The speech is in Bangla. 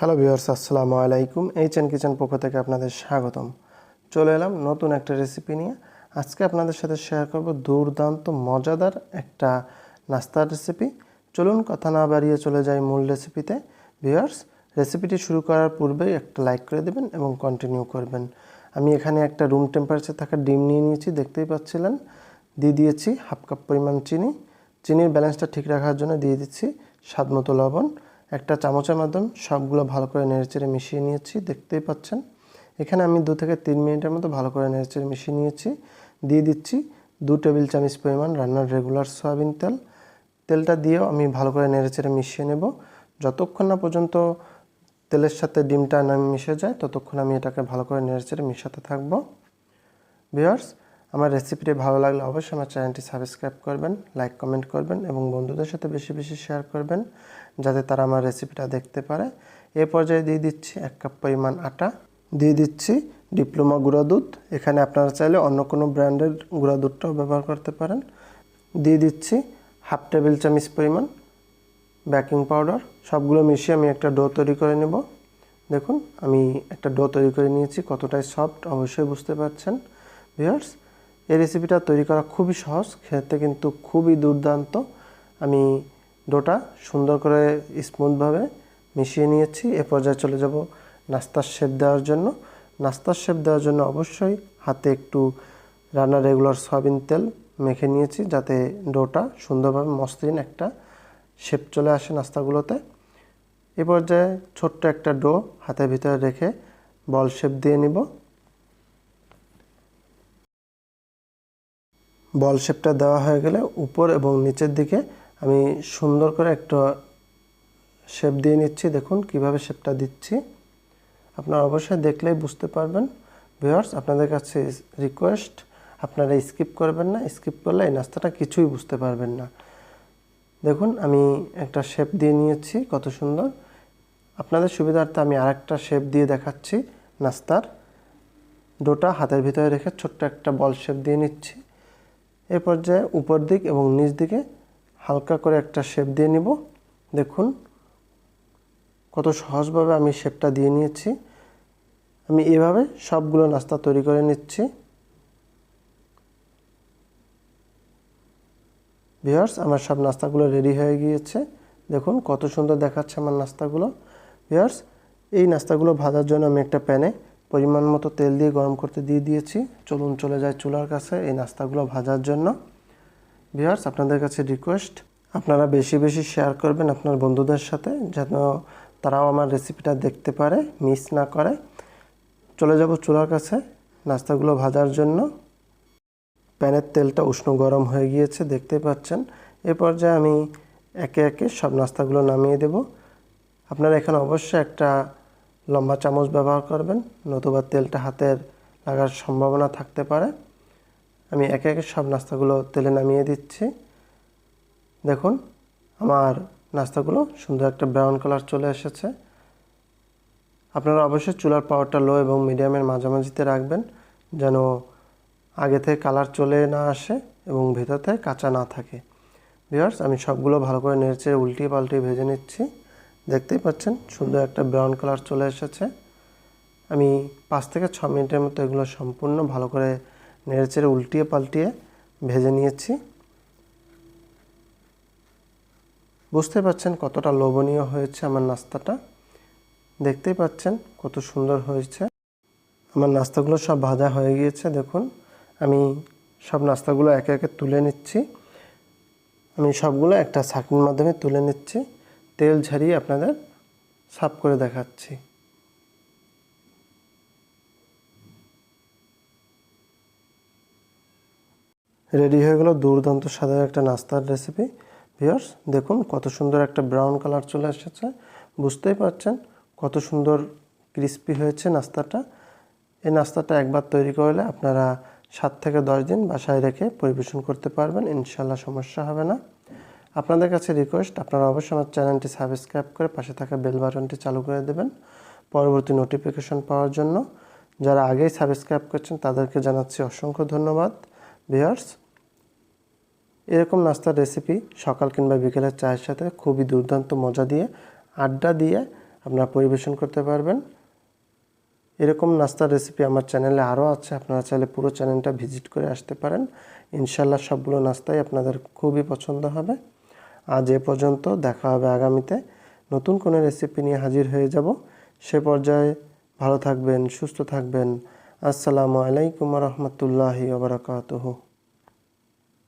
হ্যালো ভিউয়ার্স আসসালামু আলাইকুম। এই চেন কিচেন পক্ষ থেকে আপনাদের স্বাগতম। চলে এলাম নতুন একটা রেসিপি নিয়ে। আজকে আপনাদের সাথে শেয়ার করব দুর্দান্ত, মজাদার একটা নাস্তার রেসিপি চলুন কথা না বাড়িয়ে চলে যাই মূল রেসিপিতে ভিউয়ার্স রেসিপিটি শুরু করার পূর্বেই একটা লাইক করে দেবেন এবং কন্টিনিউ করবেন। আমি এখানে একটা রুম টেম্পারেচার থাকা ডিম নিয়ে নিয়েছি, দেখতেই পাচ্ছিলেন। দিয়ে দিয়েছি হাফ কাপ পরিমাণ চিনি। চিনির ব্যালেন্সটা ঠিক রাখার জন্য দিয়ে দিচ্ছি স্বাদ মতো লবণ। একটা চামচের মাধ্যমে সবগুলো ভালো করে নেড়েচেড়ে মিশিয়ে নিয়েছি, দেখতেই পাচ্ছেন। এখানে আমি দু থেকে তিন মিনিটের মতো ভালো করে নেড়েচেড়ে মিশিয়ে নিয়েছি। দিয়ে দিচ্ছি দু টেবিল চামচ পরিমাণ রান্নার রেগুলার সয়াবিন তেল। তেলটা দিয়েও আমি ভালো করে নেড়েচেড়ে মিশিয়ে নেব। যতক্ষণ না পর্যন্ত তেলের সাথে ডিমটা না মিশে যায়, ততক্ষণ আমি এটাকে ভালো করে নেড়েচেড়ে মিশাতে থাকব। ভিউয়ার্স আমার রেসিপিটি ভালো লাগলে অবশ্যই আমার চ্যানেলটি সাবস্ক্রাইব করবেন লাইক কমেন্ট করবেন এবং বন্ধুদের সাথে বেশি বেশি শেয়ার করবেন, যাতে তারা আমার রেসিপিটা দেখতে পারে। এ পর্যায়ে দিয়ে দিচ্ছি এক কাপ পরিমাণ আটা, দিয়ে দিচ্ছি ডিপ্লোমা গুঁড়া দুধ। এখানে আপনারা চাইলে অন্য কোনো ব্র্যান্ডের গুঁড়া দুধটাও ব্যবহার করতে পারেন। দিয়ে দিচ্ছি হাফ টেবিল চামচ পরিমাণ বেকিং পাউডার সবগুলো মিশিয়ে আমি একটা ডো তৈরি করে নেব। দেখুন, আমি একটা ডো তৈরি করে নিয়েছি। কতটাই সফট অবশ্যই বুঝতে পারছেন। ভিউয়ার্স এই রেসিপিটা তৈরি করা খুবই সহজ, খেতে কিন্তু খুবই দুর্দান্ত। আমি ডোটা সুন্দর করে স্মুথভাবে মিশিয়ে নিয়েছি, এ পর্যায়ে চলে যাব নাস্তার শেপ দেওয়ার জন্য। নাস্তার শেপ দেওয়ার জন্য অবশ্যই হাতে একটু রান্নার রেগুলার সয়াবিন তেল মেখে নিয়েছি, যাতে ডোটা সুন্দরভাবে মসৃণ একটা শেপ চলে আসে নাস্তাগুলোতে। এ পর্যায়ে ছোট্ট একটা ডো হাতের ভিতরে রেখে বল শেপ দিয়ে নিব। বল শেপটা দেওয়া হয়ে গেলে উপর এবং নিচের দিকে আমি সুন্দর করে একটা শেপ দিয়ে নিচ্ছি। দেখুন কীভাবে শেপটা দিচ্ছি। আপনারা অবশ্যই দেখলেই বুঝতে পারবেন। ভিউয়ার্স, আপনাদের কাছে রিকোয়েস্ট আপনারা স্কিপ করবেন না। স্কিপ করলে এই নাস্তাটা কিছুই বুঝতে পারবেন না। দেখুন, আমি একটা শেপ দিয়ে নিয়েছি, কত সুন্দর। আপনাদের সুবিধার্থে আমি আরেকটা শেপ দিয়ে দেখাচ্ছি নাস্তার। ডোটা হাতের ভিতরে রেখে ছোট্ট একটা বল শেপ দিয়ে নিচ্ছি। এ পর্যায়ে উপর দিক এবং নিচ দিকে হালকা করে একটা শেপ দিয়ে নিব। দেখুন কত সহজভাবে আমি শেপটা দিয়ে নিয়েছি। আমি এভাবে সবগুলো নাস্তা তৈরি করে নিচ্ছি। ভিওয়ার্স আমার সব নাস্তাগুলো রেডি হয়ে গিয়েছে। দেখুন কত সুন্দর দেখাচ্ছে আমার নাস্তাগুলো। ভিওয়ার্স এই নাস্তাগুলো ভাজার জন্য আমি একটা প্যানে পরিমাণ মতো তেল দিয়ে গরম করতে দিয়ে দিয়েছি। চলুন চলে যায় চুলার কাছে এই নাস্তাগুলো ভাজার জন্য। ভিওয়ার্স আপনাদের কাছে রিকোয়েস্ট আপনারা বেশি বেশি শেয়ার করবেন আপনার বন্ধুদের সাথে, যেন তারাও আমার রেসিপিটা দেখতে পারে মিস না করে। চলে যাব চুলার কাছে নাস্তাগুলো ভাজার জন্য। প্যানের তেলটা উষ্ণ গরম হয়ে গিয়েছে, দেখতে পাচ্ছেন। এ পর্যায়ে আমি একে একে সব নাস্তাগুলো নামিয়ে দেব। আপনারা এখানে অবশ্যই একটা লম্বা চামচ ব্যবহার করবেন, নতুবা তেলটা হাতের লাগার সম্ভাবনা থাকতে পারে। আমি একে একে সব নাস্তাগুলো তেলে নামিয়ে দিচ্ছি। দেখুন, আমার নাস্তাগুলো সুন্দর একটা ব্রাউন কালার চলে এসেছে। আপনারা অবশ্যই চুলার পাওয়ারটা লো এবং মিডিয়ামের মাঝামাঝিতে রাখবেন, যেন আগে থেকে কালার চলে না আসে এবং ভেতর থেকে কাঁচা না থাকে। ভিওয়ার্স আমি সবগুলো ভালো করে নেড়েচে উল্টিয়ে পাল্টিয়ে ভেজে নিচ্ছি। দেখতেই পাচ্ছেন, সুন্দর একটা ব্রাউন কালার চলে এসেছে। আমি পাঁচ থেকে ছ মিনিটের মতো এগুলো সম্পূর্ণ ভালো করে নেড়েচেড়ে উল্টিয়ে পাল্টিয়ে ভেজে নিয়েছি। বুঝতে পাচ্ছেন কতটা লোভনীয় হয়েছে আমার নাস্তাটা? দেখতেই পাচ্ছেন কত সুন্দর হয়েছে। আমার নাস্তাগুলো সব ভাজা হয়ে গিয়েছে, দেখুন। আমি সব নাস্তাগুলো একে একে তুলে নিচ্ছি। আমি সবগুলো একটা ছাঁকনির মাধ্যমে তুলে নিচ্ছি। তেল ঝারিয়ে আপনাদের সাফ করে দেখাচ্ছি। রেডি হয়ে গেল দুর্দান্ত সাদা একটা নাস্তার রেসিপি ভিওর্স দেখুন কত সুন্দর একটা ব্রাউন কালার চলে এসেছে। বুঝতেই পারছেন কত সুন্দর ক্রিস্পি হয়েছে নাস্তাটা। এই নাস্তাটা একবার তৈরি করলে আপনারা সাত থেকে দশ দিন বাসায় রেখে পরিবেশন করতে পারবেন। ইনশাল্লাহ সমস্যা হবে না। আপনাদের কাছে রিকোয়েস্ট আপনারা অবশ্যই আমার চ্যানেলটি সাবস্ক্রাইব করে পাশে থাকা বেল বাটনটি চালু করে দেবেন পরবর্তী নোটিফিকেশন পাওয়ার জন্য। যারা আগেই সাবস্ক্রাইব করছেন, তাদেরকে জানাচ্ছি অসংখ্য ধন্যবাদ। ভিয়ার্স এরকম নাস্তার রেসিপি সকাল কিংবা বিকেলের চায়ের সাথে খুবই দুর্দান্ত মজা দিয়ে, আড্ডা দিয়ে আপনারা পরিবেশন করতে পারবেন। এরকম নাস্তার রেসিপি আমার চ্যানেলে আরও আছে, আপনারা চাইলে পুরো চ্যানেলটা ভিজিট করে আসতে পারেন। ইনশাল্লাহ সবগুলো নাস্তাই আপনাদের খুবই পছন্দ হবে। আজ এ পর্যন্ত দেখা হবে আগামীতে। নতুন কোনো রেসিপি নিয়ে হাজির হয়ে যাব। সে পর্যায়ে ভালো থাকবেন, সুস্থ থাকবেন। আসসালামু আলাইকুম রহমতুল্লাহি ওবরাকাতুহু